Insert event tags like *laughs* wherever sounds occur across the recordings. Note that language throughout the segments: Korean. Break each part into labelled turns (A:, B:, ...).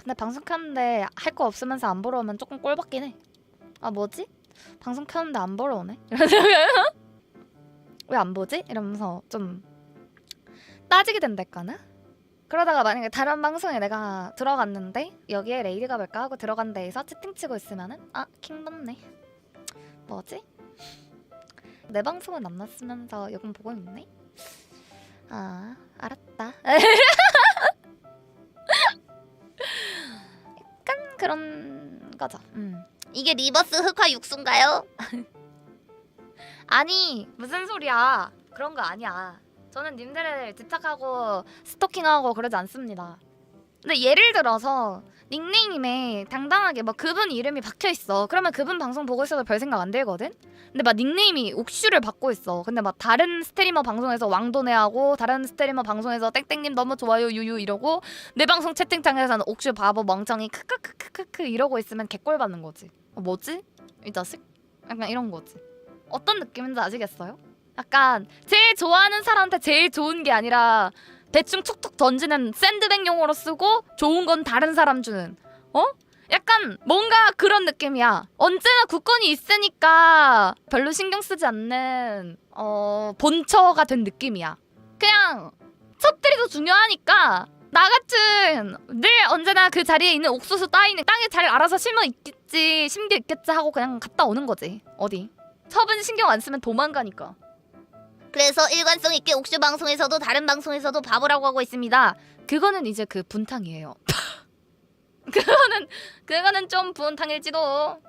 A: 근데 방송 켰는데 할 거 없으면서 안 보러 오면 조금 꼴받긴 해. 아 뭐지? 방송 켰는데 안 보러 오네? *laughs* 왜안 보지? 이러면서 좀 따지게 된달까나? 그러다가 만약에 다른 방송에 내가 들어갔는데 여기에 레이디가 볼까 하고 들어간 데에서 채팅 치고 있으면은 아 킹받네 뭐지? 내 방송은 안 났으면서 요금 보고 있네? 아 알았다 *laughs* 그런 거죠 음.
B: 이게 리버스 흑화 육수인가요? *laughs*
A: 아니 무슨 소리야 그런 거 아니야 저는 님들을 집착하고 스토킹하고 그러지 않습니다 근데 예를 들어서 닉네임에 당당하게 막 그분 이름이 박혀 있어. 그러면 그분 방송 보고 있어도 별 생각 안 들거든? 근데 막 닉네임이 옥슈를 받고 있어. 근데 막 다른 스트리머 방송에서 왕도네하고 다른 스트리머 방송에서 땡땡님 너무 좋아요 유유 이러고 내 방송 채팅창에서는 옥슈 바보 멍청이 크크크크크크 이러고 있으면 개꼴 받는 거지. 어, 뭐지? 이 자식? 약간 이런 거지. 어떤 느낌인지 아시겠어요? 약간 제일 좋아하는 사람한테 제일 좋은 게 아니라 대충 툭툭 던지는 샌드백 용어로 쓰고 좋은 건 다른 사람 주는 어? 약간 뭔가 그런 느낌이야. 언제나 국권이 있으니까 별로 신경 쓰지 않는 어 본처가 된 느낌이야. 그냥 첩들이 더 중요하니까 나 같은 늘 언제나 그 자리에 있는 옥수수 따위는 땅에 잘 알아서 심어 있겠지 심겨 있겠지 하고 그냥 갔다 오는 거지 어디 첩은 신경 안 쓰면 도망가니까
B: 그래서 일관성 있게 옥슈 방송에서도 다른 방송에서도 바보라고 하고 있습니다.
A: 그거는 이제 그 분탕이에요. *laughs* 그거는 그거는 좀 분탕일지도.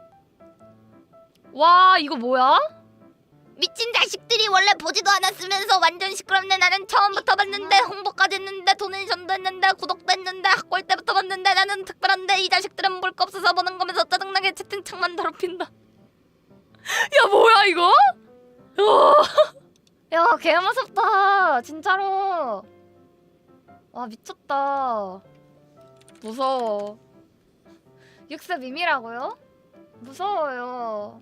A: 와 이거 뭐야?
B: 미친 자식들이 원래 보지도 않았으면서 완전 시끄럽네 나는 처음부터 봤는데 홍보까지 했는데 돈은 전도했는데 구독도 했는데 학골 때부터 봤는데 나는 특별한데 이 자식들은 볼 거 없어서 보는 거면서 짜증나게 채팅창만 더럽힌다 *laughs*
A: 야 뭐야 이거? 야 개 무섭다 진짜로. 와 미쳤다. 무서워. 육세 미미라고요? 무서워요.